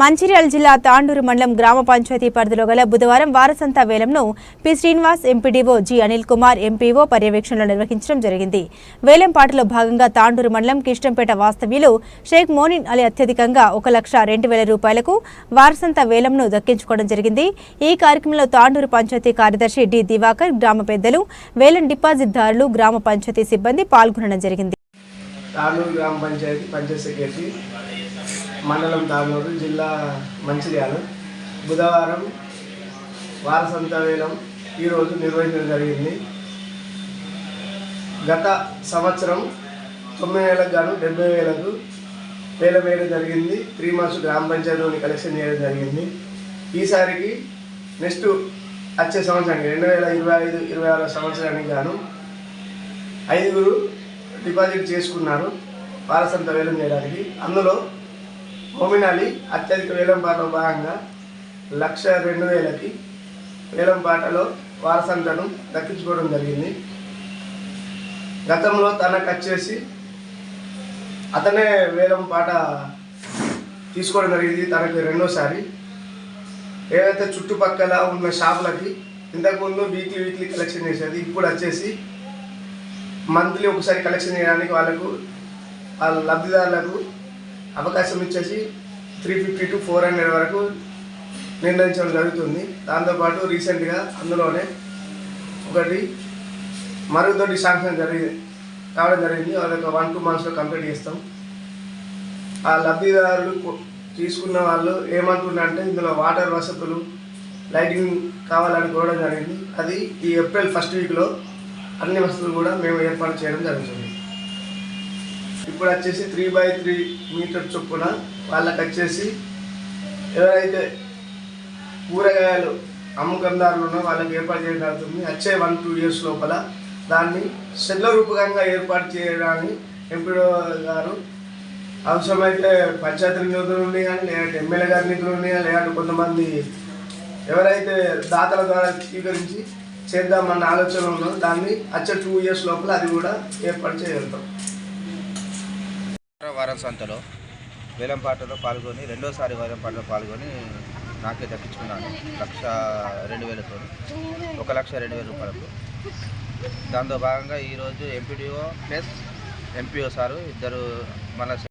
మంచిర్యాల జిల్లా తాండూరు మండలం గ్రామ పంచాయతీ పరిధిలో గల బుధవారం వారసంత వేలంను P. Srinivas MPDO G. Anil Kumar MPO పర్యవేక్షణలో నిర్వహించడం జరిగింది. వేలం పాటలో భాగంగా తాండూరు మండలం కిష్టంపేట వాస్తవ్యులు షేక్ మోనిన్ అలీ అత్యధికంగా ఒక లక్ష రెండు వేల రూపాయలకు వారసంత వేలంను దక్కించుకోవడం జరిగింది. ఈ కార్యక్రమంలో తాండూరు పంచాయతీ కార్యదర్శి డి. దివాకర్ గ్రామ పెద్దలు వేలం డిపాజిట్దారులు గ్రామ పంచాయతీ సిబ్బంది పాల్గొనడం జరిగింది. గ్రామ పంచాయతీ సెక్రటరీ మండలం తాగూరు జిల్లా మంచిర్యాల. బుధవారం వారసంత వేలం ఈరోజు నిర్వహించడం జరిగింది. గత సంవత్సరం తొమ్మిది వేలకు గాను డెబ్బై వేలకు వేలం వేయడం జరిగింది. త్రీ మంత్స్ గ్రామ పంచాయతీలోని కలెక్షన్ చేయడం జరిగింది. ఈసారికి నెక్స్ట్ వచ్చే సంవత్సరానికి రెండు వేల ఇరవై ఐదు ఇరవై ఆరో సంవత్సరానికి గాను ఐదుగురు డిపాజిట్ చేసుకున్నారు. వారసంత వేలం చేయడానికి. అందులో మొమిన్ అలీ అత్యధిక వేలం పాటలో భాగంగా లక్ష రెండు వేలకి వేలం పాటలో వారసంతను దక్కించుకోవడం జరిగింది. గతంలో తనకు వచ్చేసి అతనే వేలం పాట తీసుకోవడం జరిగింది తనకి రెండోసారి. ఏదైతే చుట్టుపక్కల ఉన్న షాపులకి ఇంతకుముందు వీక్లీ వీక్లీ కలెక్షన్ చేసేది ఇప్పుడు వచ్చేసి మంత్లీ ఒకసారి కలెక్షన్ చేయడానికి వాళ్ళకు వాళ్ళ లబ్ధిదారులకు అవకాశం ఇచ్చేసి three fifty to four hundred వరకు నిర్ణయించడం జరుగుతుంది. దాంతోపాటు రీసెంట్గా అందులోనే ఒకటి మరుగుదొడ్డి శాంక్షన్ జరిగి కావడం జరిగింది. వాళ్ళకి వన్ టూ మంత్స్లో కంప్లీట్ చేస్తాం. ఆ లబ్ధిదారులు తీసుకున్న వాళ్ళు ఏమంటున్నారంటే ఇందులో వాటర్ వసతులు లైటింగ్ కావాలని కోరడం జరిగింది. అది ఈ ఏప్రిల్ ఫస్ట్ వీక్లో అన్ని వసతులు కూడా మేము ఏర్పాటు చేయడం జరుగుతుంది. ఇప్పుడు వచ్చేసి త్రీ బై త్రీ మీటర్ చొప్పున వాళ్ళకి వచ్చేసి ఎవరైతే కూరగాయలు అమ్మకందారులు ఉన్నా వాళ్ళకి ఏర్పాటు చేయడం వచ్చే వన్ టూ ఇయర్స్ లోపల దాన్ని సెల్ల రూపకంగా ఏర్పాటు చేయడానికి ఎంపీడో గారు అవసరమైతే పంచాయతీ నిధుల నుండి కానీ లేదంటే ఎమ్మెల్యే గారి నిధుల ఉన్నాయి కానీ లేదంటే కొంతమంది ఎవరైతే దాతల ద్వారా స్వీకరించి చేద్దామన్న ఆలోచన ఉన్నదో దాన్ని వచ్చే టూ ఇయర్స్ లోపల అది కూడా ఏర్పాటు చేయగలుగుతాం. వారం సంతలో వేలంపాటలో పాల్గొని రెండోసారి వేలంపాటలో పాల్గొని నాకే దక్కించుకున్నాను లక్ష రెండు వేలతో. ఒక లక్ష రెండు వేల రూపాయలకు. దాంతో భాగంగా ఈరోజు ఎంపీడీఓ ప్లస్ ఎంపీఓ సారు ఇద్దరు మన